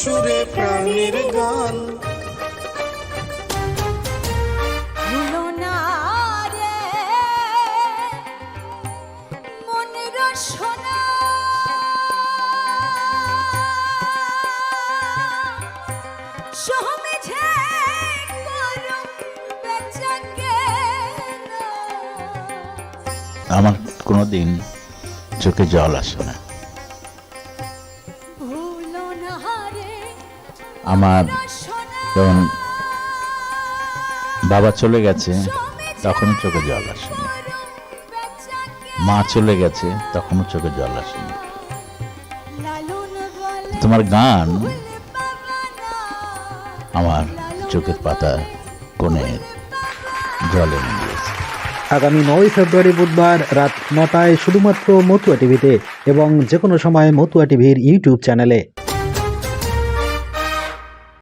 সুরে প্রাণের গান। সোনা। সহমেঝে আমার কোনো। দিন চোখে জল আসে না। আমার যখন বাবা চলে গেছে তখনও চোখে জল আসেনি। মা চলে গেছে তখনও চোখে জল আসেনি। তোমার গান আমার চোখের পাতা কোণে জলে আগামী নয় ফেব্রুয়ারি বুধবার রাত নটায় শুধুমাত্র মতুয়া টিভিতে এবং যে কোনো সময় মতুয়া টিভির ইউটিউব চ্যানেলে।